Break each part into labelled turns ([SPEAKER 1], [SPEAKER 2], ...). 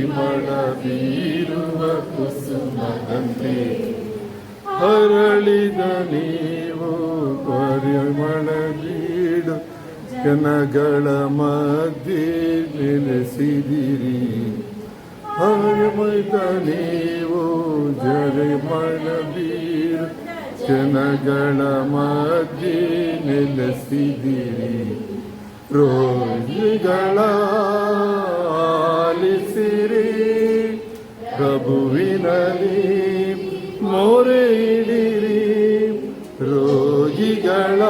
[SPEAKER 1] ಪರಿಮಳ ಬೀರುವ ಕುಸುಮದಂತೆ ಹರಳಿದ ನೀವು ಪರಿಮಳ ಬೀಡು ಜನಗಳ ಮಧ್ಯೆ ನೆಲೆಸಿದಿರಿ. ಹರಿಮೈದ ನೀವು ಜರಿಮಳ ಬೀರು ಜನಗಳ ಮಧ್ಯೆ ನೆಲೆಸಿದಿರಿ. ರೋಗಿಗಳ ಆಲಿಸಿರಿ ಪ್ರಭುವಿನಲ್ಲಿ ಮೊರೆ ಇಡಿರಿ ರೋಗಿಗಳ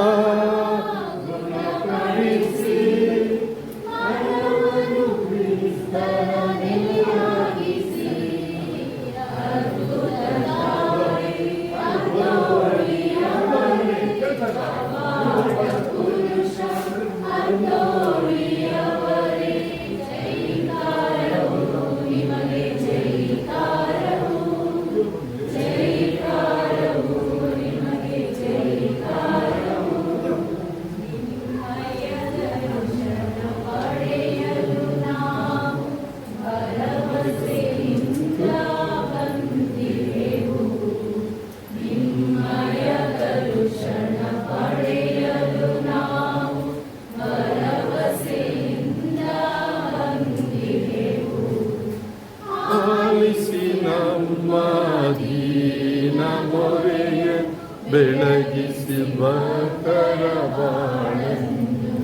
[SPEAKER 1] ಭಕ್ತರ ಬಾಳನ್ನು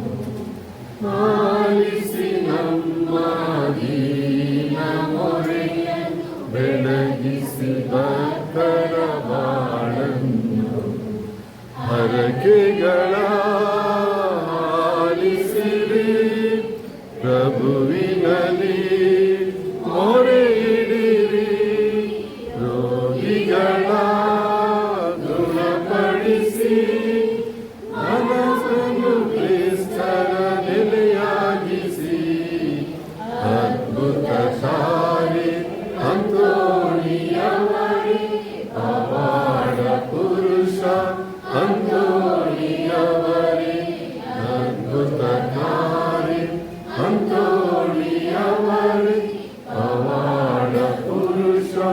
[SPEAKER 1] ಆಲಿಸಿ ನಮ್ಮ ದೀನ ಮೊರೆಯ ಬೆಳಗಿಸಿ ಭಕ್ತರ ಬಾಳನ್ನು ಹರಕೆಗಳ আমার আমার পুরুষা